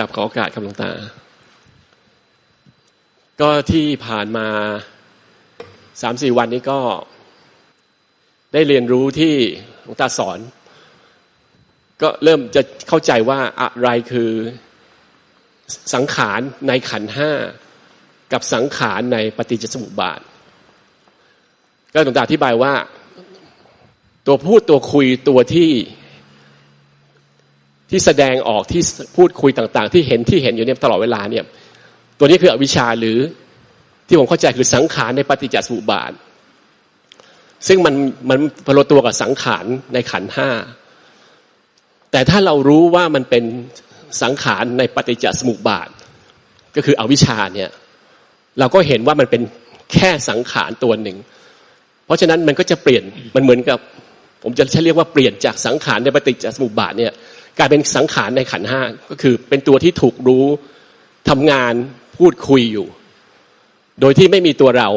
กับขอโอกาสคำหลวงตา ก็ที่ผ่านมาสามสี่วันนี้ก็ได้เรียนรู้ที่หลวงตาสอน ก็เริ่มจะเข้าใจว่าอะไรคือสังขารในขันห้ากับสังขารในปฏิจจสมุปบาท ก็หลวงตาอธิบายว่า ตัวพูดตัวคุยตัวที่ ที่แสดงออกที่พูดคุยต่าง ๆ ที่เห็นที่เห็นอยู่เนี่ยตลอดเวลาเนี่ย ตัวนี้คืออวิชชาหรือที่ผมเข้าใจคือสังขารในปฏิจจสมุปบาท ซึ่งมันมันพลตัวกับสังขารในขันห้าแต่ถ้าเรารู้ว่ามันเป็นสังขารในปฏิจจสมุปบาท ก็คืออวิชชาเนี่ยเราก็เห็นว่ามันเป็นแค่สังขารตัวหนึ่ง เพราะฉะนั้นมันก็จะเปลี่ยนมันเหมือนกับ ผมจะใช้เรียกว่าเปลี่ยนจากสังขารในปฏิจจสมุปบาทเนี่ย กลายเป็นสังขารในขันห้าก็คือเป็นตัวที่ถูกรู้ทำงานพูดคุยอยู่ โดยที่ไม่มีตัวเรา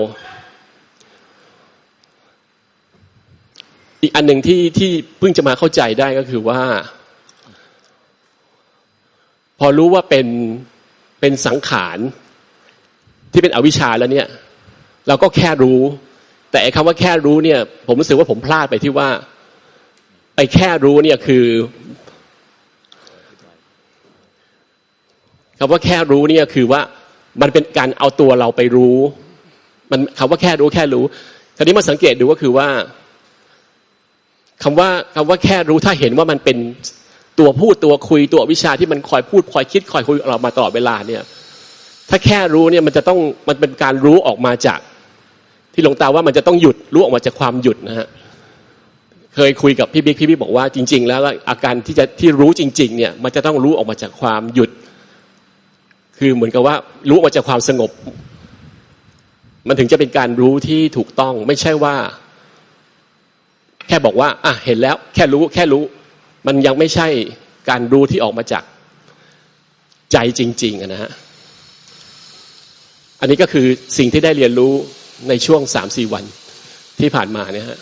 อีกอันหนึ่งที่ที่เพิ่งจะมาเข้าใจได้ก็คือว่า พอรู้ว่าเป็นเป็นสังขารที่เป็นอวิชชาแล้วเนี่ย เราก็แค่รู้ แต่คำว่าแค่รู้เนี่ย ผมรู้สึกว่าผมพลาดไปที่ว่า ไปแค่รู้เนี่ยคือ คำว่าแค่รู้เนี่ยคือว่ามันเป็นการเอาตัวเราไปรู้ มันคำว่าแค่รู้แค่รู้ทีนี้มาสังเกตดูก็คือว่าคำว่าคำว่าแค่รู้ถ้าเห็นว่ามันเป็นตัวพูดตัวคุยตัววิชาที่มันคอยพูดคอยคิดคอยคุยเรามาตลอดเวลาเนี่ย ถ้าแค่รู้เนี่ยมันจะต้องมันเป็นการรู้ออกมาจาก ที่หลวงตาว่ามันจะต้องหยุดรู้ออกมาจากความหยุดนะฮะเคยคุยกับพี่บิ๊กพี่บิ๊กบอกว่าจริง ๆ แล้วอาการที่จะที่รู้จริง ๆ เนี่ยมันจะต้องรู้ออกมาจากความหยุด คือเหมือนกับว่ารู้ออกมาจากความสงบ มันถึงจะเป็นการรู้ที่ถูกต้องไม่ใช่ว่า แค่บอกว่า อะเห็นแล้ว แค่รู้ แค่รู้ มันยังไม่ใช่การรู้ที่ออกมาจากใจจริง ๆนะฮะอันนี้ก็คือสิ่งที่ได้เรียนรู้ในช่วงสามสี่วันที่ผ่านมาเนี่ยฮะ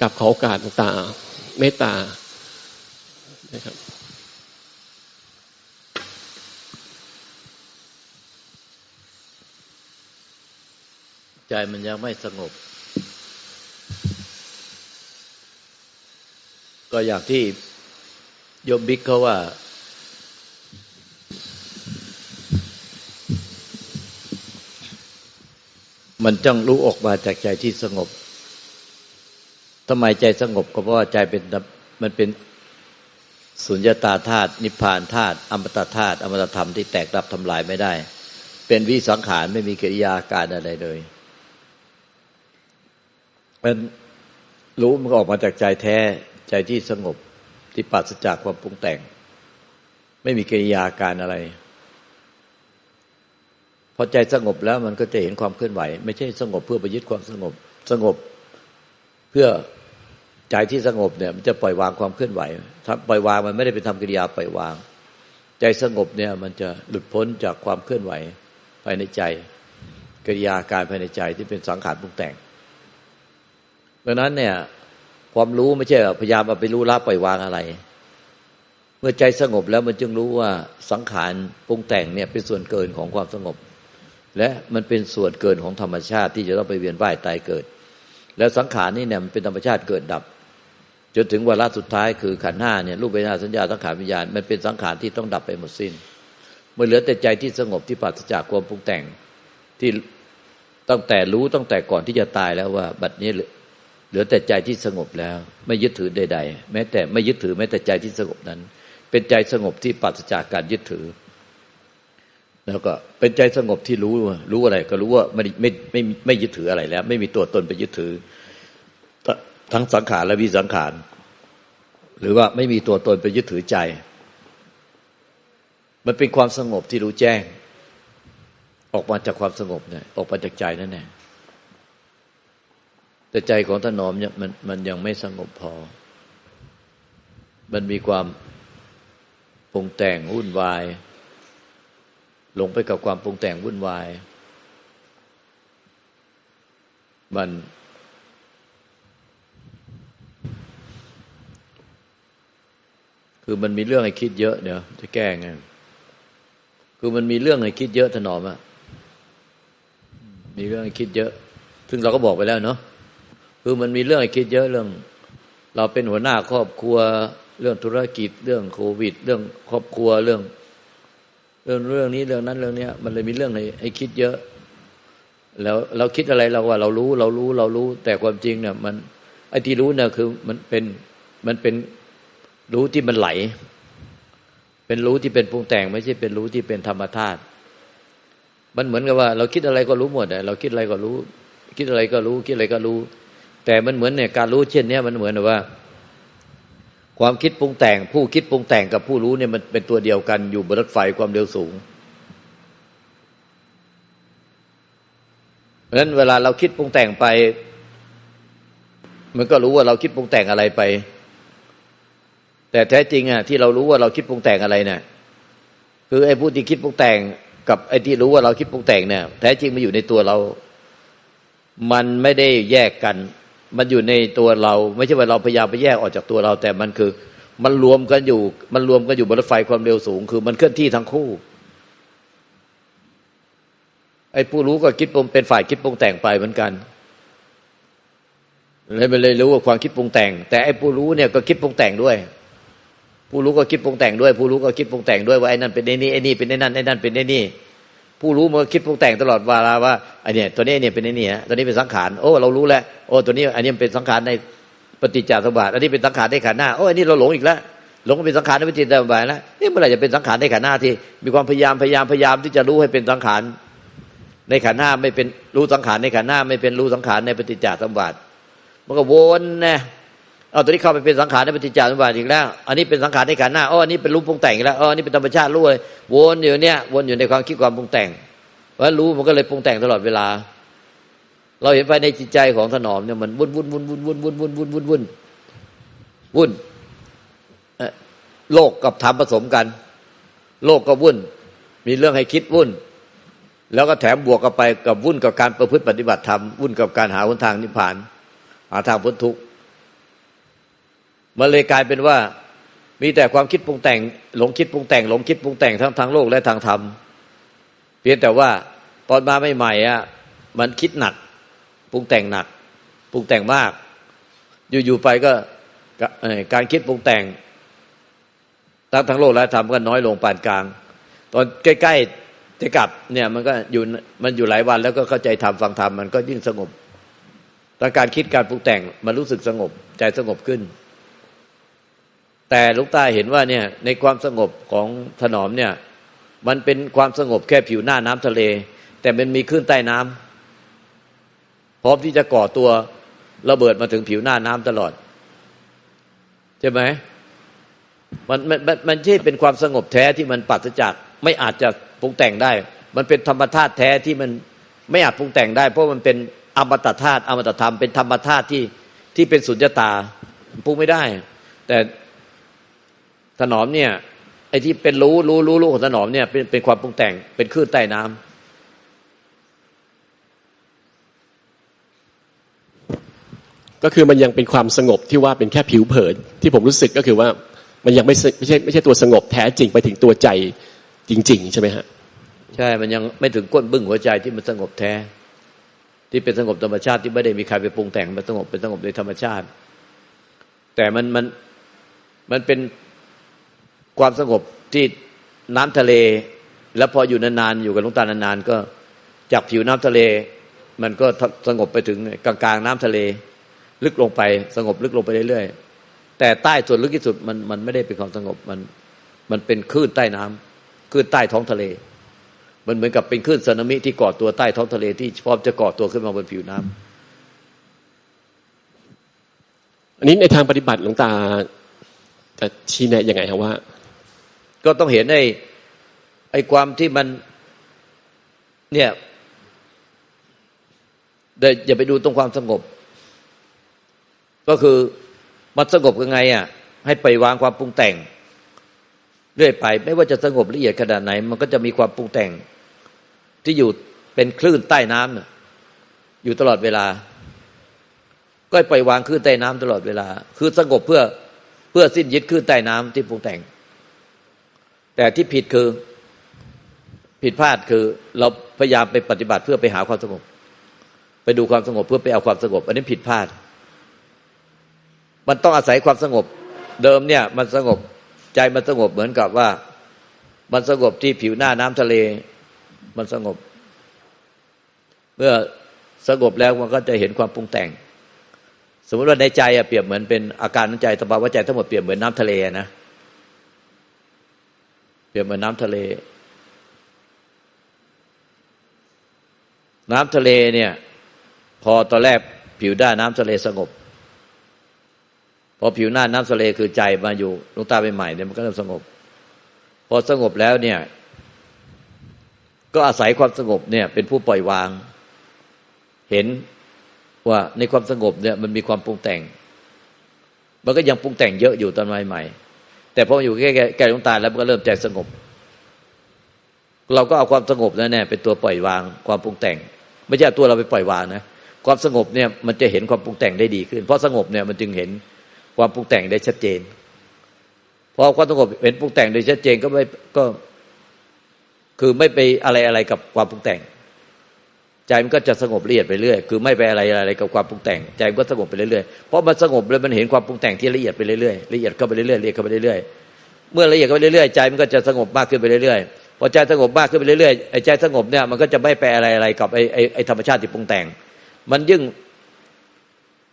กับขอโอกาสตาเมตตานะครับ ใจมันยังไม่สงบ ก็อย่างที่โยมบิ๊กเขาว่า มันจ้องรู้ออกมาจากใจที่สงบทำไมใจสงบก็เพราะว่าใจเป็นมันเป็นสุญญตาธาตุนิพพานธาตุอมตะธาตุอมตะธรรมที่แตกดับทำลายไม่ได้ เป็นวิสังขารไม่มีกิริยาการอะไรเลย มันรู้มันออกมาจากใจแท้ใจที่สงบที่ปราศจากความปรุงแต่ง ไม่มีกิริยาการอะไรพอใจสงบแล้วมันก็จะเห็นความเคลื่อนไหว ไม่ใช่สงบเพื่อประยึดความสงบ สงบเพื่อใจที่สงบเนี่ยมันจะปล่อยวางความเคลื่อนไหวถ้าปล่อยวางมันไม่ได้เป็นทำกิริยาปล่อยวาง ใจสงบเนี่ยมันจะหลุดพ้นจากความเคลื่อนไหวภายในใจ กิริยาการภายในใจที่เป็นสังขารปรุงแต่ง ดังนั้นเนี่ย ความรู้ไม่ใช่พยายามเอาไปรู้ละปล่อยวางอะไร เมื่อใจสงบแล้วมันจึงรู้ว่าสังขารปรุงแต่งเนี่ยเป็นส่วนเกินของความสงบ และมันเป็นส่วนเกินของธรรมชาติที่จะต้องไปเวียนว่ายตายเกิด แล้วสังขารนี่เนี่ยมันเป็นธรรมชาติเกิดดับ จนถึงวาระสุดท้ายคือขันห้าเนี่ยรูปเวทนาสัญญาสังขารวิญญาณมันเป็นสังขารที่ต้องดับไปหมดสิ้น เมื่อเหลือแต่ใจที่สงบที่ปราศจากความปรุงแต่งที่ตั้งแต่รู้ตั้งแต่ก่อนที่จะตายแล้วว่า บัดนี้ เหลือแต่ใจที่สงบแล้ว ไม่ยึดถือใด ๆ แม้แต่ไม่ยึดถือแม้แต่ใจที่สงบนั้น เป็นใจสงบที่ปราศจากการยึดถือ แล้วก็เป็นใจสงบที่รู้รู้อะไร ก็รู้ว่าไม่ไม่ไม่ไม่ยึดถืออะไรแล้ว ไม่มีตัวตนไปยึดถือ ทั้งสังขารและวิสังขารหรือว่าไม่มีตัวตนไปยึดถือใจ มันเป็นความสงบที่รู้แจ้ง ออกมาจากความสงบเนี่ยออกมาจากใจนั่นเอง แต่ใจของถนอมเนี่ยมันมันยังไม่สงบพอ มันมีความปรุงแต่งวุ่นวาย หลงไปกับความปรุงแต่งวุ่นวาย มัน คือมันมีเรื่องให้คิดเยอะเดี๋ยวจะแก้ไงคือมันมีเรื่องให้คิดเยอะถนอมอะมีเรื่องให้คิดเยอะ ซึ่งเราก็บอกไปแล้วเนาะ คือมันมีเรื่องให้คิดเยอะเรื่อง เราเป็นหัวหน้าครอบครัว เรื่องธุรกิจเรื่องโควิด เรื่องครอบครัวเรื่อง เรื่องเรื่องนี้เรื่องนั้นเรื่องเนี้ย มันเลยมีเรื่องให้ให้คิดเยอะ แล้วเราคิดอะไรเราว่า เรารู้เรารู้เรารู้ แต่ความจริงเนี่ย มันไอ้ที่รู้เนี่ยคือมันเป็นมันเป็นรู้ที่มันไหล เป็นรู้ที่เป็นปรุงแต่ง ไม่ใช่เป็นรู้ที่เป็นธรรมธาตุมันเหมือนกับว่า เราคิดอะไรก็รู้หมดอะเราคิดอะไรก็รู้ คิดอะไรก็รู้ คิดอะไรก็รู้ แต่มันเหมือนเนี่ยการรู้เช่นนี้มันเหมือนว่า ความคิดปรุงแต่ง ผู้คิดปรุงแต่งกับผู้รู้เนี่ยมันเป็นตัวเดียวกันอยู่บนรถไฟความเร็วสูงเพราะฉะนั้นเวลาเราคิดปรุงแต่งไป มันก็รู้ว่าเราคิดปรุงแต่งอะไรไป แต่แท้จริงอะที่เรารู้ว่าเราคิดปรุงแต่งอะไรเนี่ยคือไอ้ผู้ที่คิดปรุงแต่งกับไอ้ที่รู้ว่าเราคิดปรุงแต่งเนี่ย แท้จริงมันอยู่ในตัวเรา มันไม่ได้แยกกัน มันอยู่ในตัวเรา ไม่ใช่ว่าเราพยายามไปแยกออกจากตัวเรา แต่มันคือ มันรวมกันอยู่ มันรวมกันอยู่บนรถไฟความเร็วสูง คือมันเคลื่อนที่ทั้งคู่ ไอ้ผู้รู้ก็คิดปรุงเป็นฝ่ายคิดปรุงแต่งไปเหมือนกันเลยมันเลยรู้ว่าความคิดปรุงแต่ง แต่ไอ้ผู้รู้เนี่ยก็คิดปรุงแต่งด้วย ผู้รู้ก็คิดปรุงแต่งด้วย ผู้รู้ก็คิดปรุงแต่งด้วยว่าไอ้นั่นเป็นไอ้นี่ไอ้นี่เป็นไอ้นั่นไอ้นั่นเป็นไอ้นี่ ผู้รู้มันก็คิดปรุงแต่งตลอดเวลาว่าไอเนี่ยตัวนี้เนี่ยเป็นไอ้นี่ฮะตัวนี้เป็นสังขารโอ้เรารู้แล้วโอ้ตัวนี้อันนี้เป็นสังขารในปฏิจจสมบัติอันนี้เป็นสังขารในขันหน้าโอ้อันนี้เราหลงอีกแล้วหลงเป็นสังขารในปฏิจจสมบัติแล้วนี่เมื่อไหร่จะเป็นสังขารในขันหน้าที่มีความพยายามพยายามพยายามที่จะรู้ให้เป็นสังขารในขันธ์ห้าไม่เป็นรู้สังขารในขันธ์ห้าไม่เป็นรู้สังขารในปฏิจจสมบัติมันก็วนนะ เอาตัวนี้เข้าไปเป็นสังขารในปฏิจจสมบัติอีกแล้ว อันนี้เป็นสังขารในขันธ์หน้าอ๋ออันนี้เป็นรูปปรุงแต่งอีกแล้วอ๋ออันนี้เป็นธรรมชาติรู้เลยวนอยู่เนี่ยวนอยู่ในความคิดความปรุงแต่งเพราะรู้มันก็เลยปรุงแต่งตลอดเวลา เราเห็นภายในจิตใจของถนอมเนี่ยมันวุ่นวุ่นวุ่นวุ่นวุ่นวุ่นวุ่นวุ่นวุ่นวุ่นวุ่นโลกกับธรรมผสมกัน โลกก็วุ่น มีเรื่องให้คิดวุ่น แล้วก็แถมบวกกับไปกับวุ่นกับการประพฤติปฏิบัติธรรมวุ่นกับการหาหนทางนิพพาน หาทางพ้นทุกข์ มันเลยกลายเป็นว่า มีแต่ความคิดปรุงแต่ง หลงคิดปรุงแต่ง หลงคิดปรุงแต่งทั้งทางโลกและทางธรรมเพียงแต่ว่าตอนมาใหม่ๆอะมันคิดหนักปรุงแต่งหนักปรุงแต่งมาก อยู่ๆไปก็การคิดปรุงแต่งทั้งทางโลกและธรรมก็น้อยลงปานกลาง ตอนใกล้ๆจะกลับเนี่ยมันก็อยู่มันอยู่หลายวันแล้วก็เข้าใจธรรมฟังธรรมมันก็ยิ่งสงบแต่การคิดการปรุงแต่งมันรู้สึกสงบใจสงบขึ้น แต่ลูกตาเห็นว่าเนี่ยในความสงบของถนอมเนี่ยมันเป็นความสงบแค่ผิวหน้าน้ำทะเล แต่มันมีคลื่นใต้น้ำพร้อมที่จะก่อตัวระเบิดมาถึงผิวหน้าน้ำตลอดใช่ไหมมันมันมันมันใช่เป็นความสงบแท้ที่มันปัสจากไม่อาจจะปรุงแต่งได้ มันเป็นธรรมธาตุแท้ที่มันไม่อาจปรุงแต่งได้ เพราะมันเป็นอมตะธาตุอมตะธรรมเป็นธรรมธาตุที่ที่เป็นสุญญตาปรุงไม่ได้ แต่ ถนอมเนี่ยไอ้ที่เป็นรู้รู้รู้รู้ของถนอมเนี่ยเป็นเป็นความปรุงแต่งเป็นคลื่นใต้น้ำก็คือมันยังเป็นความสงบที่ว่าเป็นแค่ผิวเผินที่ผมรู้สึกก็คือว่ามันยังไม่ใช่ไม่ใช่ไม่ใช่ตัวสงบแท้จริงไปถึงตัวใจจริง ๆ ใช่ไหมฮะใช่มันยังไม่ถึงก้นบึ้งหัวใจที่มันสงบแท้ ที่เป็นสงบธรรมชาติที่ไม่ได้มีใครไปปรุงแต่งมันสงบเป็นสงบโดยธรรมชาติ แต่มันมันมันเป็น ความสงบที่น้ำทะเล แล้วพออยู่นานๆอยู่กับหลุงตานานๆก็จากผิวน้ำทะเล มันก็สงบไปถึงกลางๆน้ำทะเล ลึกลงไปสงบลึกลงไปเรื่อยๆแต่ใต้ส่วนลึกที่สุดมันมันไม่ได้เป็นความสงบมันมันเป็นคลื่นใต้น้ำคลื่นใต้ท้องทะเล มันเหมือนกับเป็นคลื่นสึนามิที่ก่อตัวใต้ท้องทะเลที่พร้อมจะก่อตัวขึ้นมาบนผิวน้ำอันนี้ในทางปฏิบัติหลวงตาจะชี้แนะยังไงครับว่า ก็ต้องเห็นไอ้ไอ้ความที่มันเนี่ยเดี๋ยวอย่าไปดูตรงความสงบ ก็คือมันสงบยังไงอะ ให้ไปวางความปรุงแต่งเรื่อยไป ไม่ว่าจะสงบละเอียดขนาดไหน มันก็จะมีความปรุงแต่ง ที่อยู่เป็นคลื่นใต้น้ำอยู่ตลอดเวลา ก็ไปวางคลื่นใต้น้ำตลอดเวลา คือสงบเพื่อเพื่อสิ้นยึดคลื่นใต้น้ำที่ปรุงแต่ง แต่ที่ผิดคือผิดพลาดคือ เราพยายามไปปฏิบัติเพื่อไปหาความสงบ ไปดูความสงบเพื่อไปเอาความสงบ อันนี้ผิดพลาด มันต้องอาศัยความสงบ เดิมเนี่ย มันสงบใจมันสงบเหมือนกับว่า มันสงบที่ผิวหน้าน้ำทะเล มันสงบ เมื่อสงบแล้วมันก็จะเห็นความปรุงแต่ง สมมติว่าในใจอะเปรียบเหมือนเป็นอาการของใจสภาวะใจทั้งหมดเปรียบเหมือนน้ำทะเลนะ เปรียบเหมือนน้ำทะเล น้ำทะเลเนี่ย พอตอนแรกผิวด้านน้ำทะเลสงบ พอผิวหน้าน้ำทะเลคือใจมาอยู่ลวงตาใหม่ๆเนี่ยมันก็เริ่มสงบ พอสงบแล้วเนี่ย ก็อาศัยความสงบเนี่ย เป็นผู้ปล่อยวาง เห็นว่าในความสงบเนี่ย มันมีความปรุงแต่ง มันก็ยังปรุงแต่งเยอะอยู่ตอนใหม่ๆ แต่พออยู่แก่แก่หลวงตาแล้วมันก็เริ่มใจสงบ เราก็เอาความสงบนั่นแน่เป็นตัวปล่อยวางความปรุงแต่ง ไม่ใช่ตัวเราไปปล่อยวางนะความสงบเนี่ยมันจะเห็นความปรุงแต่งได้ดีขึ้น เพราะสงบเนี่ยมันจึงเห็นความปรุงแต่งได้ชัดเจนพอความสงบเห็นปรุงแต่งได้ชัดเจนก็ไม่ก็คือไม่ไปอะไรอะไรกับความปรุงแต่ง ใจมันก็จะสงบละเอียดไปเรื่อยคือไม่ไปอะไรอะไรกับความปรุงแต่ง ใจมันก็สงบไปเรื่อยเพราะมันสงบแล้วมันเห็นความปรุงแต่งที่ละเอียดไปเรื่อยละเอียดเข้าไปเรื่อยละเอียดเข้าไปเรื่อยเมื่อละเอียดเข้าไปเรื่อยใจมันก็จะสงบมากขึ้นไปเรื่อยพอใจสงบมากขึ้นไปเรื่อยไอ้ใจสงบเนี่ยมันก็จะไม่ไปอะไรอะไรกับไอ้ไอ้ไอ้ธรรมชาติที่ปรุงแต่ง มันยิ่ง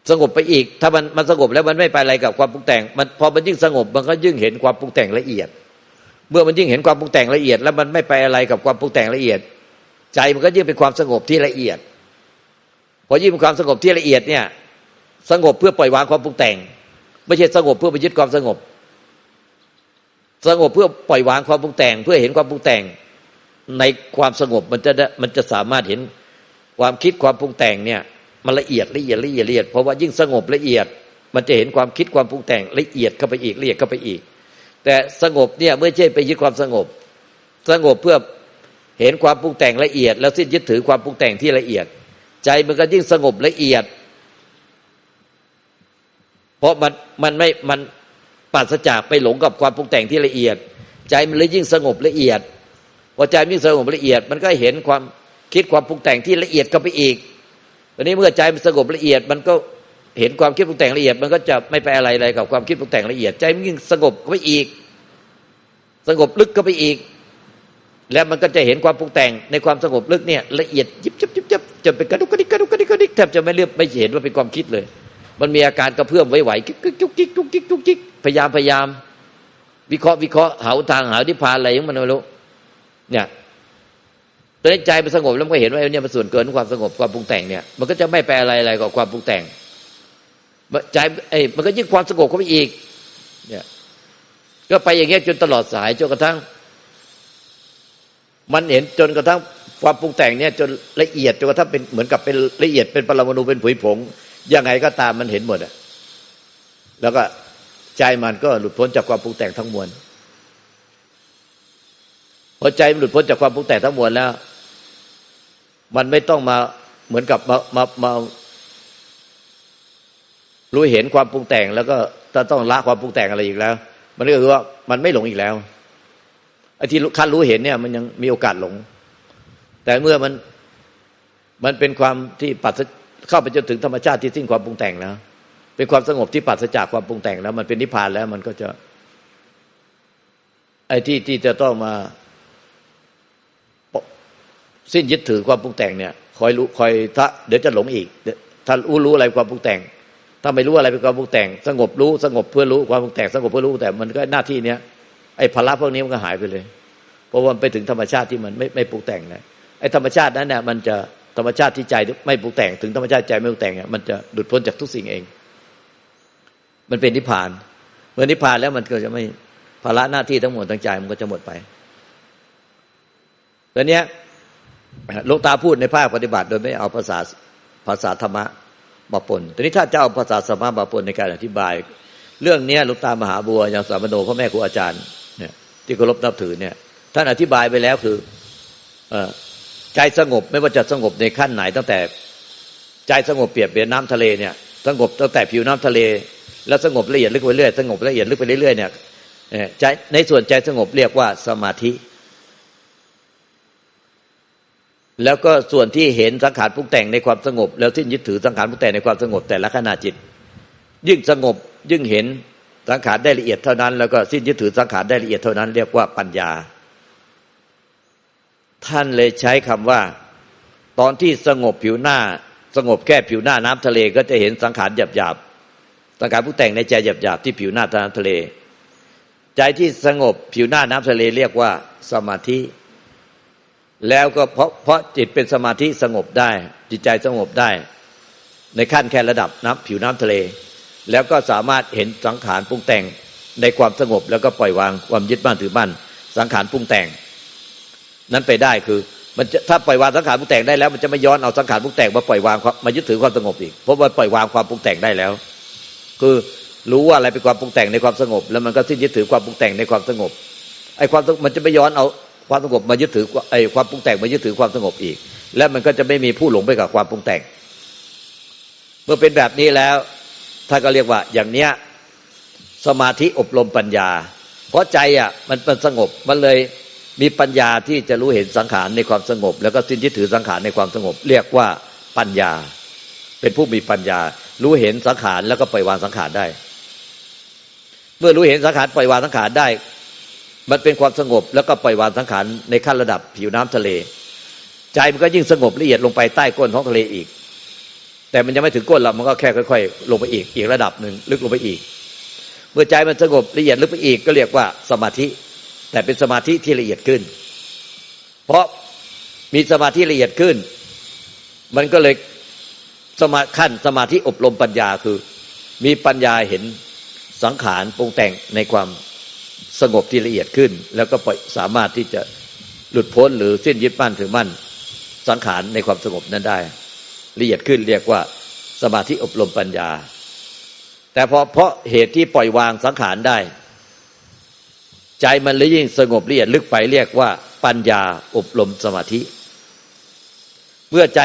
สงบไปอีก ถ้ามันมันสงบแล้วมันไม่ไปอะไรกับความปรุงแต่ง มันพอมันยิ่งสงบมันก็ยิ่งเห็นความปรุงแต่งละเอียด เมื่อมันยิ่งเห็นความปรุงแต่งละเอียด แล้วมันไม่ไปอะไรกับความปรุงแต่งละเอียด ใจมันก็ยิ่งเป็นความสงบที่ละเอียด พอยิ่งเป็นความสงบที่ละเอียดเนี่ย สงบเพื่อปล่อยวางความปรุงแต่ง ไม่ใช่สงบเพื่อไปยึดความสงบ สงบเพื่อปล่อยวางความปรุงแต่ง เพื่อเห็นความปรุงแต่ง ในความสงบมันจะได้มันจะสามารถเห็นความคิดความปรุงแต่งเนี่ยมันละเอียดละเอียดละเอียดละเอียดเพราะว่ายิ่งสงบละเอียด มันจะเห็นความคิดความปรุงแต่งละเอียดเข้าไปอีกละเอียดเข้าไปอีก แต่สงบเนี่ยไม่ใช่ไปยึดความสงบ สงบเพื่อ เห็นความปรุงแต่งละเอียด แล้วสิ้นยึดถือความปรุงแต่งที่ละเอียด ใจมันก็ยิ่งสงบละเอียด เพราะมันมันไม่มันปราศจากไปหลงกับความปรุงแต่งที่ละเอียด ใจมันเลยยิ่งสงบละเอียดพอใจมันยิ่งสงบละเอียด มันก็เห็นความคิดความปรุงแต่งที่ละเอียดเข้าไปอีกวันนี้เมื่อใจมันสงบละเอียด มันก็เห็นความคิดปรุงแต่งละเอียด มันก็จะไม่ไปอะไรอะไรกับความคิดปรุงแต่งละเอียด ใจมันยิ่งสงบเข้าไปอีก สงบลึกเข้าไปอีก แล้วมันก็จะเห็นความปรุงแต่งในความสงบลึกเนี่ยละเอียดยิบยิบยิบยิบจนเป็นกระดุกกระดิกกระดุกกระดิกกระดิกแทบจะไม่เลือกไม่เห็นว่าเป็นความคิดเลย มันมีอาการกระเพื่อมไหวๆกิ๊กกิ๊กจุกจิกจุกจิกจุกจิกพยายามพยายาม วิเคราะห์วิเคราะห์หาทางหาทิพานอะไรอย่างมันไม่รู้เนี่ยตอนนี้ใจมันสงบแล้วมันก็เห็นว่าเนี่ยมันส่วนเกินของความสงบความปรุงแต่งเนี่ยมันก็จะไม่แปลอะไรอะไรกับความปรุงแต่งใจไอ้มันก็ยิ่งความสงบเข้าไปอีก เนี่ย ก็ไปอย่างเงี้ยจนตลอดสายจนกระทั่ง มันเห็นจนกระทั่งความปรุงแต่งเนี่ยจนละเอียดจนกระทั่งเป็นเหมือนกับเป็นละเอียดเป็นปรมาณูเป็นผุยผงยังไงก็ตามมันเห็นหมดอะแล้วก็ใจมันก็หลุดพ้นจากความปรุงแต่งทั้งมวลพอใจมันหลุดพ้นจากความปรุงแต่งทั้งมวลแล้ว มันไม่ต้องมาเหมือนกับมามามารู้เห็นความปรุงแต่ง แล้วก็จะต้องละความปรุงแต่งอะไรอีกแล้ว มันก็คือว่ามันไม่หลงอีกแล้ว ไอ้ที่ขั้นรู้เห็นเนี่ย มันยังมีโอกาสหลง แต่เมื่อมันมันเป็นความที่ปัสเข้าไปจนถึงธรรมชาติที่สิ้นความปรุงแต่งแล้วเป็นความสงบที่ปราศจากความปรุงแต่งแล้ว มันเป็นนิพพานแล้ว มันก็จะ ไอ้ที่ที่จะต้องมา สิ้นยึดถือความปรุงแต่งเนี่ย คอยรู้คอยถ้าเดี๋ยวจะหลงอีกถ้ารู้รู้อะไรความปรุงแต่ง ถ้าไม่รู้อะไรเป็นความปรุงแต่ง สงบรู้สงบเพื่อรู้ความปรุงแต่ง สงบเพื่อรู้แต่มันก็หน้าที่เนี้ย ไอ้ภาระพวกนี้มันก็หายไปเลย เพราะว่ามันไปถึงธรรมชาติที่มันไม่ไม่ปรุงแต่งนะไอ้ธรรมชาตินั้นเนี่ยมันจะธรรมชาติที่ใจไม่ปรุงแต่ง ถึงธรรมชาติใจไม่ปรุงแต่งเนี่ยมันจะหลุดพ้นจากทุกสิ่งเอง มันเป็นนิพพาน เมื่อนิพพานแล้วมันก็จะไม่ภาระหน้าที่ทั้งหมดทั้งใจมันก็จะหมดไปตอนเนี้ยหลวงตาพูดในภาคปฏิบัติ โดยไม่เอาภาษาภาษาธรรมะมาปนทีนี้ถ้าเจ้าภาษาธรรมะมาปนในการอธิบาย เรื่องเนี้ยหลวงตามหาบัวอย่างสามโนพ่อแม่ครูอาจารย์ ที่เคารพนับถือเนี่ย ท่านอธิบายไปแล้วคือใจสงบไม่ว่าจะสงบในขั้นไหน ตั้งแต่ใจสงบเปรียบเป็นน้ำทะเลเนี่ย สงบตั้งแต่ผิวน้ำทะเล แล้วสงบละเอียดลึกไปเรื่อยสงบละเอียดลึกไปเรื่อยเนี่ยใจในส่วนใจสงบเรียกว่าสมาธิ แล้วก็ส่วนที่เห็นสังขารปรุงแต่งในความสงบ แล้วที่ยึดถือสังขารปรุงแต่งในความสงบแต่ละขณะจิต ยิ่งสงบยิ่งเห็น สังขารได้ละเอียดเท่านั้น แล้วก็สิ้นยึดถือสังขารได้ละเอียดเท่านั้น เรียกว่าปัญญา ท่านเลยใช้คำว่า ตอนที่สงบผิวหน้า สงบแค่ผิวหน้าน้ำทะเล ก็จะเห็นสังขารหยาบหยาบสังขารปรุงแต่งในใจหยาบหยาบที่ผิวหน้าน้ำทะเล ใจที่สงบผิวหน้าน้ำทะเลเรียกว่าสมาธิ แล้วก็เพราะเพราะจิตเป็นสมาธิสงบได้ จิตใจสงบได้ ในขั้นแค่ระดับน้ำผิวน้ำทะเล แล้วก็สามารถเห็นสังขารปรุงแต่งในความสงบ แล้วก็ปล่อยวางความยึดมั่นถือมั่นสังขารปรุงแต่ง นั้นไปได้คือมันจะถ้าปล่อยวางสังขารปรุงแต่งได้แล้วมันจะไม่ย้อนเอาสังขารปรุงแต่งมาปล่อยวางความมายึดถือความสงบอีกเพราะว่าปล่อยวางความปรุงแต่งได้แล้ว คือรู้ว่าอะไรเป็นความปรุงแต่งในความสงบ แล้วมันก็สิ้นยึดถือความปรุงแต่งในความสงบไอ้ความมันจะไม่ย้อนเอาความสงบมายึดถือไอ้ความปรุงแต่งมายึดถือความสงบอีก แล้วมันก็จะไม่มีผู้หลงไปกับความปรุงแต่ง เมื่อเป็นแบบนี้แล้ว ท่านก็เรียกว่าอย่างเนี้ยสมาธิอบรมปัญญา เพราะใจอะมันมันสงบมันเลยมีปัญญาที่จะรู้เห็นสังขารในความสงบ แล้วก็สิ้นยึดถือสังขารในความสงบ เรียกว่าปัญญา เป็นผู้มีปัญญา รู้เห็นสังขารแล้วก็ปล่อยวางสังขารได้ เมื่อรู้เห็นสังขารปล่อยวางสังขารได้ มันเป็นความสงบ แล้วก็ปล่อยวางสังขารในขั้นระดับผิวน้ำทะเล ใจมันก็ยิ่งสงบละเอียดลงไปใต้ก้นท้องทะเลอีก แต่มันยังไม่ถึงก้นเรามันก็แค่ค่อย ๆ ลงไปอีกอีกระดับหนึ่งลึกลงไปอีก เมื่อใจมันสงบละเอียดลึกไปอีกก็เรียกว่าสมาธิ แต่เป็นสมาธิที่ละเอียดขึ้น เพราะมีสมาธิละเอียดขึ้น มันก็เลยสมาขั้นสมาธิอบรมปัญญาคือ มีปัญญาเห็นสังขารปรุงแต่งในความสงบที่ละเอียดขึ้น แล้วก็ปสามารถที่จะหลุดพ้นหรือสิ้นยึดมั่นถือมั่นสังขารในความสงบนั้นได้ ละเอียดขึ้นเรียกว่าสมาธิอบรมปัญญา แต่พอเพราะเหตุที่ปล่อยวางสังขารได้ ใจมันเลยยิ่งสงบละเอียดลึกไปเรียกว่า ปัญญาอบรมสมาธิ เมื่อใจ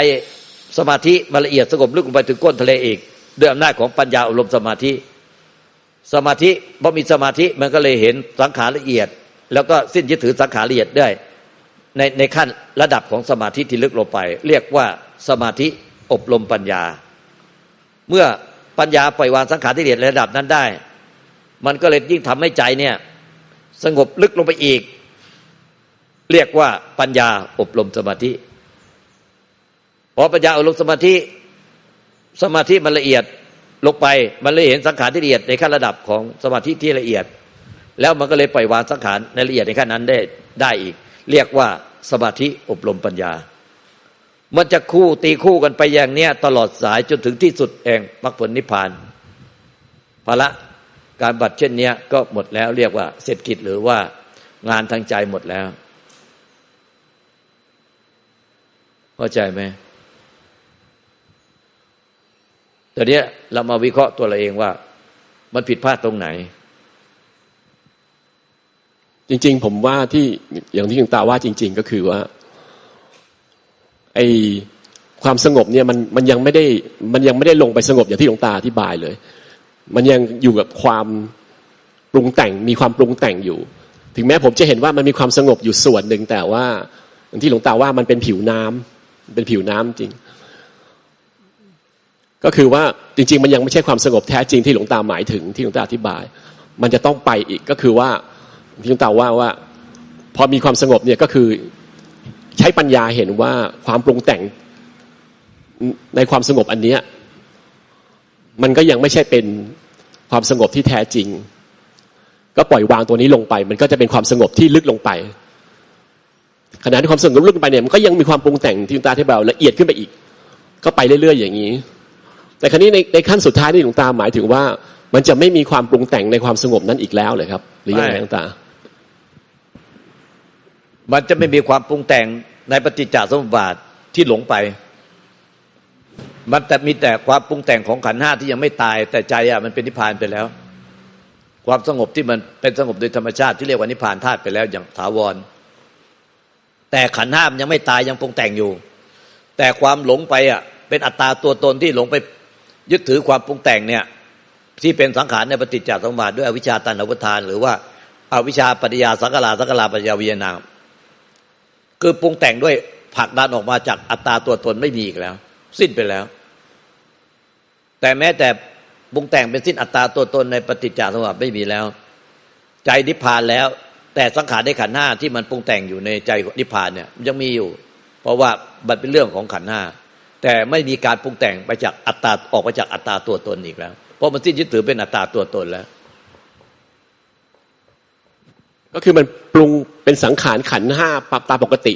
สมาธิมันละเอียดสงบลึกลงไปถึงก้นทะเลอีกด้วยอำนาจของปัญญาอบรมสมาธิ สมาธิพอมีสมาธิมันก็เลยเห็นสังขารละเอียด แล้วก็สิ้นยึดถือสังขารละเอียดได้ในในขั้นระดับของสมาธิที่ลึกลงไป เรียกว่าสมาธิ อบรมปัญญา เมื่อปัญญาปล่อยวางสังขารที่ละเอียดระดับนั้นได้ มันก็เลยยิ่งทำให้ใจเนี่ย สงบลึกลงไปอีก เรียกว่าปัญญาอบรมสมาธิพอปัญญาอบรมสมาธิ สมาธิมันละเอียดลงไปมันเลยเห็นสังขารที่ละเอียดในขั้นระดับของสมาธิที่ละเอียด แล้วมันก็เลยปล่อยวางสังขารในละเอียดในขั้นนั้นได้ได้อีก เรียกว่าสมาธิอบรมปัญญา มันจะคู่ตีคู่กันไปอย่างเนี้ยตลอดสายจนถึงที่สุดแห่งมรรคผลนิพพานภาระการบัตรเช่นเนี้ยก็หมดแล้วเรียกว่าเสร็จกิจหรือว่างานทางใจหมดแล้วเข้าใจไหมตอนนี้ยเรามาวิเคราะห์ตัวเราเองว่า มันผิดพลาดตรงไหน จริง ๆ ผมว่าที่อย่างที่คุณตาว่าจริง ๆ ก็คือว่า ไอความสงบเนี่ยมันมันยังไม่ได้มันยังไม่ได้ลงไปสงบอย่างที่หลวงตาอธิบายเลย มันยังอยู่กับความปรุงแต่งมีความปรุงแต่งอยู่ ถึงแม้ผมจะเห็นว่ามันมีความสงบอยู่ส่วนหนึ่งแต่ว่าอย่างที่หลวงตาว่ามันเป็นผิวน้ำเป็นผิวน้ำจริง ก็คือว่าจริง ๆ มันยังไม่ใช่ความสงบแท้จริงที่หลวงตาหมายถึงที่หลวงตาอธิบาย มันจะต้องไปอีกก็คือว่าที่หลวงตาว่าว่า พอมีความสงบเนี่ยก็คือ ใช้ปัญญาเห็นว่าความปรุงแต่งในความสงบอันเนี้ยมันก็ยังไม่ใช่เป็นความสงบที่แท้จริง ก็ปล่อยวางตัวนี้ลงไป มันก็จะเป็นความสงบที่ลึกลงไปขณะที่ความสงบลึกลงไปเนี่ยมันก็ยังมีความปรุงแต่งที่หลวงตาที่แบบละเอียดขึ้นไปอีก ก็ไปเรื่อยๆอย่างนี้ แต่ครั้นี้ในในขั้นสุดท้ายที่หลวงตาหมายถึงว่า มันจะไม่มีความปรุงแต่งในความสงบนั้นอีกแล้วเลยครับ หรือยังไงหลวงตา มันจะไม่มีความปรุงแต่งในปฏิจจสมุปบาทที่หลงไป มันแต่มีแต่ความปรุงแต่งของขันห้าที่ยังไม่ตาย แต่ใจอะมันเป็นนิพพานไปแล้ว ความสงบที่มันเป็นสงบโดยธรรมชาติที่เรียกว่านิพพานธาตุไปแล้วอย่างถาวร แต่ขันห้ามยังไม่ตายยังปรุงแต่งอยู่ แต่ความหลงไปอะเป็นอัตตาตัวตนที่หลงไปยึดถือความปรุงแต่งเนี่ยที่เป็นสังขารในปฏิจจสมุปบาทด้วยอวิชชาตันอุปทาน หรือว่าอาวิชชาปฏิยาสังกลาสังกลาปฏิยาวิญญาณ คือปรุงแต่งด้วยผลักดันออกมาจากอัตตาตัวตนไม่มีอีกแล้ว สิ้นไปแล้ว แต่แม้แต่ปรุงแต่งเป็นสิ้นอัตตาตัวตนในปฏิจจสมุปบาทไม่มีแล้ว ใจนิพพานแล้ว แต่สังขารในขันห้าที่มันปรุงแต่งอยู่ในใจนิพพานเนี่ยยังมีอยู่ เพราะว่ามันเป็นเรื่องของขันห้าแต่ไม่มีการปรุงแต่งไปจากอัตตาออกไปจากอัตตาตัวตนอีกแล้ว เพราะมันสิ้นยึดถือเป็นอัตตาตัวตนแล้ว ก็คือมันปรุงเป็นสังขารขันห้าปรับตาปกติ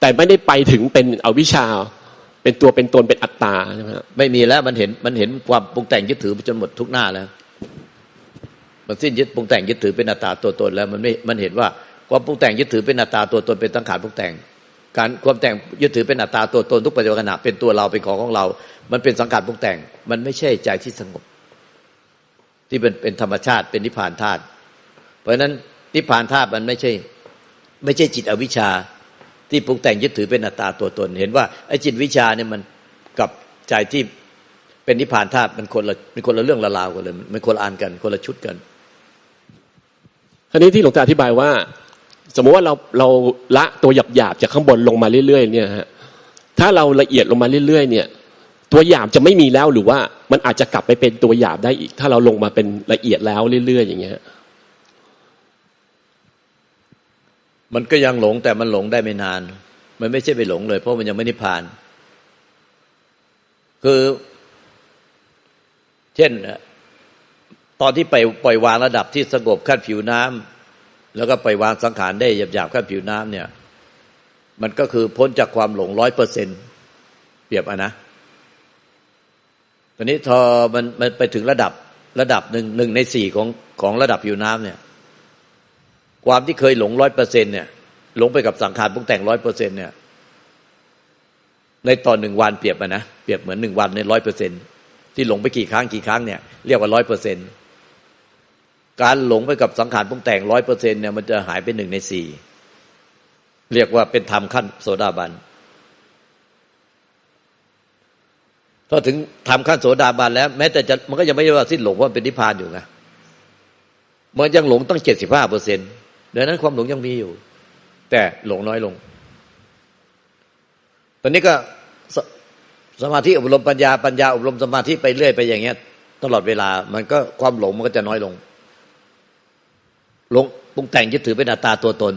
แต่ไม่ได้ไปถึงเป็นอวิชชา เป็นตัวเป็นตนเป็นอัตตาใช่ไหมไม่มีแล้วมันเห็นมันเห็นความปรุงแต่งยึดถือไปจนหมดทุกหน้าแล้ว มันสิ้นยึดปรุงแต่งยึดถือเป็นอัตตาตัวตนแล้วมันไม่มันเห็นว่าความปรุงแต่งยึดถือเป็นอัตตาตัวตนเป็นสังขารปรุงแต่ง การความแต่งยึดถือเป็นอัตตาตัวตนทุกปัจจุบันขณะเป็นตัวเราเป็นของของเรา มันเป็นสังขารปรุงแต่ง มันไม่ใช่ใจที่สงบ ที่เป็นเป็นธรรมชาติเป็นนิพพานธาตุเพราะฉะนั้น นิพพานธาตุมันไม่ใช่ ไม่ใช่จิตอวิชชา ที่ปรุงแต่งยึดถือเป็นอัตตาตัวตน เห็นว่าไอ้จิตวิชาเนี่ยมันกับใจที่เป็นนิพพานธาตุมันคนละมันคนละเรื่องละราวกันเลยมันคนละอันกันคนละชุดกันคราวนี้ที่หลวงตาอธิบายว่า สมมติว่าเราเราละตัวหยาบๆจากข้างบนลงมาเรื่อยๆเนี่ยฮะถ้าเราละเอียดลงมาเรื่อยๆเนี่ย ตัวหยาบจะไม่มีแล้วหรือว่ามันอาจจะกลับไปเป็นตัวหยาบได้อีก ถ้าเราลงมาเป็นละเอียดแล้วเรื่อยๆอย่างเงี้ย มันก็ยังหลงแต่มันหลงได้ไม่นาน มันไม่ใช่ไปหลงเลย เพราะมันยังไม่นิพพาน คือ เช่นตอนที่ไปปล่อยวางระดับที่สงบขั้นผิวน้ำแล้วก็ปล่อยวางสังขารได้หยาบๆขั้นผิวน้ำเนี่ย มันก็คือพ้นจากความหลงร้อยเปอร์เซ็นเปรียบอะนะตอนนี้พอมันมันไปถึงระดับระดับหนึ่งหนึ่งในสี่ของของระดับผิวน้ำเนี่ย ความที่เคยหลงร้อยเปอร์เซ็นเนี่ย หลงไปกับสังขารปรุงแต่งร้อยเปอร์เซ็นเนี่ย ในตอนหนึ่งวันเปรียบอะนะเปรียบเหมือนหนึ่งวันในร้อยเปอร์เซ็นที่หลงไปกี่ครั้งกี่ครั้งเนี่ยเรียกว่าร้อยเปอร์เซ็นการหลงไปกับสังขารปรุงแต่งร้อยเปอร์เซ็นเนี่ยมันจะหายไปหนึ่งในสี่เรียกว่าเป็นธรรมขั้นโสดาบันพอถึงทำขั้นโสดาบันแล้ว แม้แต่จะมันก็ยังไม่ได้ว่าสิ้นหลงเพราะเป็นนิพพานอยู่ไงมันยังหลงตั้งเจ็ดสิบห้าเปอร์เซ็นต์ ดังนั้นความหลงยังมีอยู่ แต่หลงน้อยลง ตอนนี้ก็สสมาธิอบรมปัญญาปัญญาอบรมสมาธิไปเรื่อยไปอย่างเงี้ย ตลอดเวลา มันก็ความหลงมันก็จะน้อยลง หลงปรุงแต่งยึดถือเป็นอัตตาตัวตน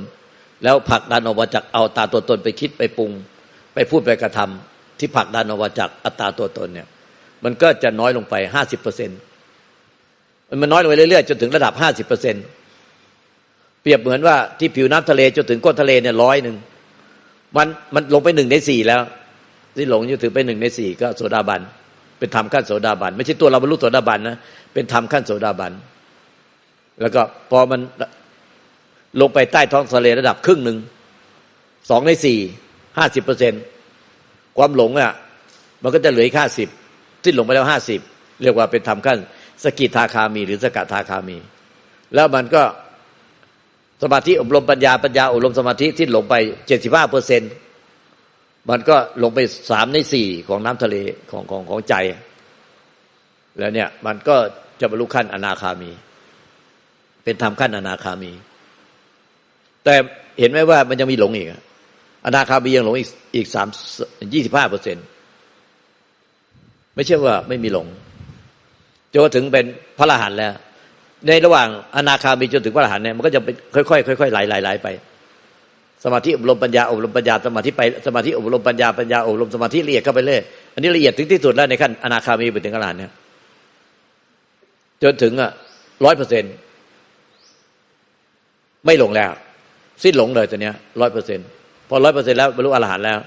แล้วผลักดันออกมาจากเอาตาตัวตนไปคิดไปปรุง ไปพูดไปกระทำที่ผลักดันออกมาจากอัตตาตัวตนเนี่ย มันก็จะน้อยลงไปห้าสิบเปอร์เซ็นต์มันน้อยลงไปเรื่อยๆจนถึงระดับห้าสิบเปอร์เซ็นต์ เปรียบเหมือนว่าที่ผิวน้ำทะเลจนถึงก้นทะเลเนี่ยร้อยหนึ่งมันมันลงไปหนึ่งในสี่แล้ว ที่หลงอยู่ถือไปหนึ่งในสี่ก็โสดาบัน เป็นธรรมขั้นโสดาบัน ไม่ใช่ตัวเราบรรลุโสดาบันนะเป็นธรรมขั้นโสดาบัน แล้วก็พอมันลงไปใต้ท้องทะเลระดับครึ่งหนึ่งสองในสี่ห้าสิบเปอร์เซ็นความหลงอะมันก็จะเหลืออีกห้าสิบสิ้นหลงไปแล้วห้าสิบเรียกว่าเป็นธรรมขั้นสกิทาคามี หรือสกัดทาคามี แล้วมันก็ สมาธิอบรมปัญญาปัญญาอบรมสมาธิที่หลงไปเจ็ดสิบห้าเปอร์เซ็นมันก็ลงไปสามในสี่ของน้ำทะเลของของของใจ แล้วเนี่ยมันก็จะบรรลุขั้นอนาคามี เป็นธรรมขั้นอนาคามี แต่เห็นไหมว่ามันยังมีหลงอีกอะอนาคามียังหลงอีกอีกสามยี่สิบห้าเปอร์เซ็นไม่ใช่ว่าไม่มีหลงจนถึงเป็นพระอรหันต์แล้ว ในระหว่างอนาคามีจนถึงพระอรหันต์เนี่ยมันก็จะเป็นค่อยๆค่อยๆไหลไหลไหลไป สมาธิอบรมปัญญาอบรมปัญญาสมาธิไปสมาธิอบรมปัญญาปัญญาอบรมสมาธิละเอียดเข้าไปเรื่อยอันนี้ละเอียดถึงที่สุดแล้วในขั้นอนาคามีไปถึงขนาดเนี่ยจนถึงอะร้อยเปอร์เซ็นไม่หลงแล้ว สิ้นหลงเลยตัวเนี้ยร้อยเปอร์เซ็นพอร้อยเปอร์เซ็นแล้วบรรลุอรหันต์แล้ว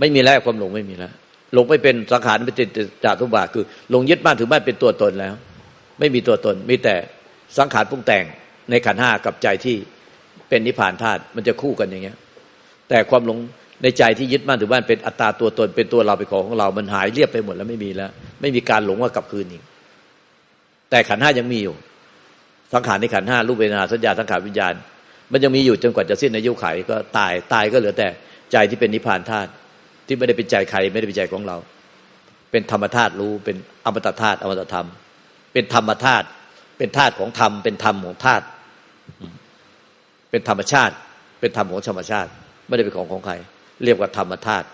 ไม่มีแล้วความหลงไม่มีแล้วหลงไปเป็นสังขารเป็นจิตจาตุบาคือหลงยึดมั่นถือมั่นเป็นตัวตนแล้ว ไม่มีตัวตน มีแต่สังขารปรุงแต่งในขันห้ากับใจที่เป็นนิพพานธาตุมันจะคู่กันอย่างเงี้ย แต่ความหลงในใจที่ยึดมั่นถือมั่นเป็นอัตตาตัวตนเป็นตัวเราเป็นของของเรา มันหายเรียบไปหมดแล้วไม่มีแล้ว ไม่มีการหลงว่ากลับคืนอีกแต่ขันห้ายังมีอยู่ สังขารในขันห้ารูปเวทนาสัญญาสังขารวิญญาณ มันยังมีอยู่จนกว่าจะสิ้นอายุไขก็ตายตายก็เหลือแต่ใจที่เป็นนิพพานธาตุที่ไม่ได้เป็นใจใครไม่ได้เป็นใจของเรา เป็นธรรมธาตุรู้เป็นอมตะธาตุอมตะธรรม เป็นธรรมธาตุเป็นธาตุของธรรมเป็นธรรมของธาตุเป็นธรรมชาติ เป็นธรรมของธรรมชาติ ไม่ได้เป็นของของใคร เรียกว่าธรรมธาตุ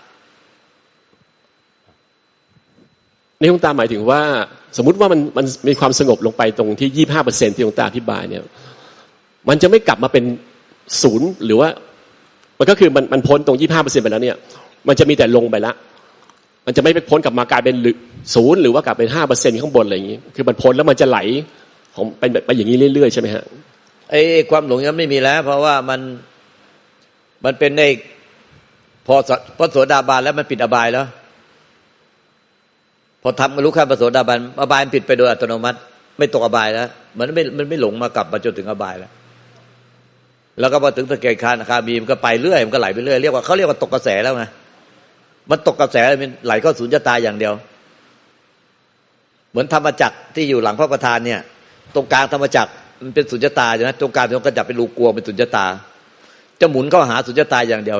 นี่หลวงตาหมายถึงว่า สมมติว่ามันมันมีความสงบลงไปตรงที่ยี่ห้าเปอร์เซ็นที่หลวงตาอธิบายเนี่ย มันจะไม่กลับมาเป็นศูนย์หรือว่า มันก็คือมันมันพ้นตรงยี่ห้าเปอร์เซ็นไปแล้วเนี่ย มันจะมีแต่ลงไปละ มันจะไม่ไปพ้นกลับมากลายเป็นศูนย์หรือว่ากลายเป็นห้าเปอร์เซ็นข้างบนอะไรอย่างนี้ คือมันพ้นแล้วมันจะไหลของเป็นแบบไปอย่างนี้เรื่อยๆใช่ไหมฮะไอ้ความหลงนั้นไม่มีแล้ว เพราะว่ามันมันเป็นในพอพอโสดาบันแล้วมันปิดอบายแล้ว พอทำรู้ขั้นพระโสดาบันอบายมันปิดไปโดยอัตโนมัติ ไม่ตกอบายแล้วมันไม่มันไม่หลงมากลับมาจนถึงอบายแล้ว แล้วก็พอถึงสเกตคานคามีมันก็ไปเรื่อยมันก็ไหลไปเรื่อยเรียกว่าเขาเรียกว่าตกกระแสแล้วไง มันตกกระแสมันไหลเข้าสุญญตาอย่างเดียว เหมือนธรรมจักรที่อยู่หลังพระประธานเนี่ย ตรงกลางธรรมจักรมันเป็นสุญญตาใช่ไหมตรงกลางเป็นกระจับเป็นรูกลัวเป็นสุญญตา จะหมุนเข้าหาสุญญตาอย่างเดียว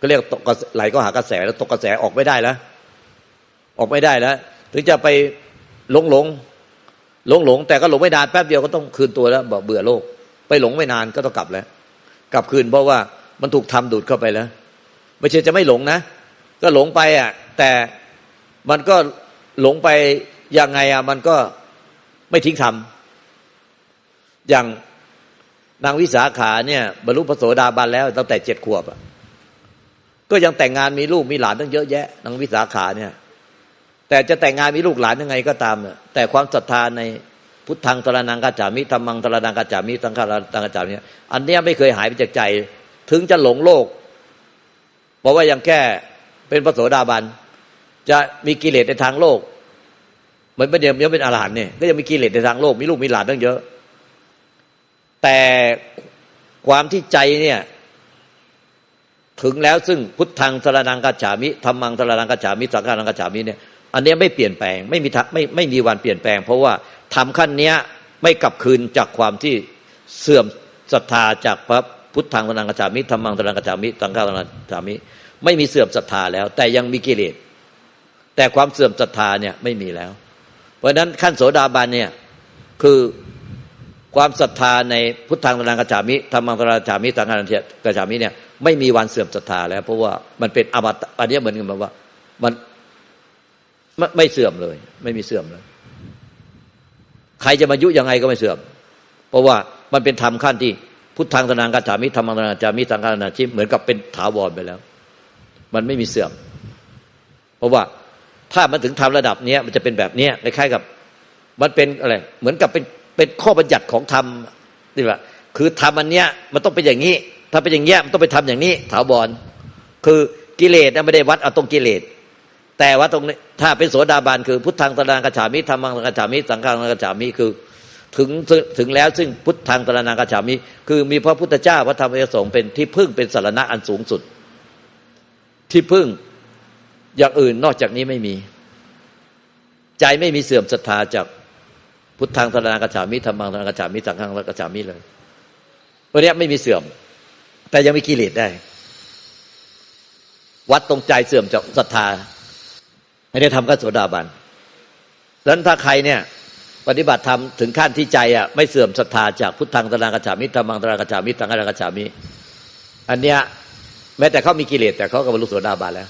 ก็เรียกตกกระแสไหลเข้าหากระแสแล้วตกกระแสออกไม่ได้แล้วออกไม่ได้แล้วถึงจะไปหลงหลงหลงหลงแต่ก็หลงไม่นานแป๊บเดียวก็ต้องคืนตัวแล้วบเบื่อโลก ไปหลงไม่นานก็ต้องกลับแล้ว กลับคืนเพราะว่ามันถูกทำดูดเข้าไปแล้ว ไม่ใช่จะไม่หลงนะ ก็หลงไปอะ แต่มันก็หลงไปยังไงอะ มันก็ไม่ทิ้งทำอย่างนางวิสาขาเนี่ยบรรลุพระโสดาบันแล้วตั้งแต่เจ็ดขวบอะก็ยังแต่งงานมีลูกมีหลานตั้งเยอะแยะนางวิสาขาเนี่ย แต่จะแต่งงานมีลูกหลานยังไงก็ตามเนี่ยแต่ความศรัทธาในพุทธังตระนังกัจจามิธรรมังตระนังกัจจามิสังฆารังกัจจามิเนี่ยอันเนี้ยไม่เคยหายไปจากใจ ถึงจะหลงโลก เพราะว่ายังแค่ เป็นพระโสดาบัน จะมีกิเลสในทางโลกมันไม่เดียวยังเป็นอรหันต์เนี่ยก็ยังมีกิเลสในทางโลก มีลูกมีหลานตั้งเยอะ แต่ความที่ใจเนี่ย ถึงแล้วซึ่งพุทธังสรนังกัจฉามิธรรมังสรนังกัจฉามิสังฆารังกัจฉามิเนี่ยอันนี้ไม่เปลี่ยนแปลงไม่มีทางไม่ไม่มีวันเปลี่ยนแปลง เพราะว่าทำขั้นเนี้ยไม่กลับคืนจากความที่เสื่อมศรัทธาจากพระพุทธังสรนังกัจฉามิธรรมังสรนังกัจฉามิสังฆารังกัจฉามิ ไม่มีเสื่อมศรัทธาแล้ว แต่ยังมีกิเลสแต่ความเสื่อมศรัทธาเนี่ยไม่มีแล้ว เพราะฉะนั้นขั้นโสดาบันเนี่ยคือความศรัทธาในพุทธังสรนังกัจฉามิธรรมังสรนังกัจฉามิสังฆารังกัจฉามิเนี่ยไม่มีวันเสื่อมศรัทธาแล้ว เพราะว่ามันเป็นอมตะอันนี้เหมือนกันแบบว่ามันไม่ไม่เสื่อมเลย ไม่มีเสื่อมเลยใครจะมายุยังไงก็ไม่เสื่อม เพราะว่ามันเป็นธรรมขั้นที่พุทธังสนังกัจฉามิธรรมังสนังกัจฉามิสังฆานาชิเหมือนกับเป็นถาวรไปแล้ว มันไม่มีเสื่อม เพราะว่าถ้ามันถึงทำระดับเนี้ยมันจะเป็นแบบเนี้ยคล้ายๆกับ มันเป็นอะไรเหมือนกับเป็นเป็นข้อบัญญัติของธรรมนี่แหละคือธรรมอันเนี้ยมันต้องเป็นอย่างนี้ ถ้าเป็นอย่างเงี้ยมันต้องไปทำอย่างนี้ถาวรคือกิเลสนะไม่ได้วัดเอาตรงกิเลสแต่ว่าตรงนี้ถ้าเป็นโสดาบันคือพุทธังตระนังกัจฉามิธรรมังตะนากัจฉามิสังฆังกัจฉามิคือ ถึงถึงแล้วซึ่งพุทธังตระนังกัจฉามิคือมีพระพุทธเจ้าพระธรรมพระสงฆ์เป็นที่พึ่งเป็นสารณะอันสูงสุด ที่พึ่งอย่างอื่นนอกจากนี้ไม่มี ใจไม่มีเสื่อมศรัทธาจากพุทธังตระนังกัจฉามิธรรมังตระนังกัจฉามิสังฆังกัจฉามิเลยวันนี้ไม่มีเสื่อม แต่ยังมีกิเลสได้ วัดตรงใจเสื่อมจากศรัทธาไม่ได้ทำก็โสดาบันดังนั้นถ้าใครเนี่ยปฏิบัติธรรมถึงขั้นที่ใจอะไม่เสื่อมศรัทธาจากพุทธังตนังกัจฉามิธรรมังตนังกัจฉามิสังฆังกัจฉามิ อันเนี้ย แม้แต่เขามีกิเลสแต่เขาก็บรรลุโสดาบันแล้ว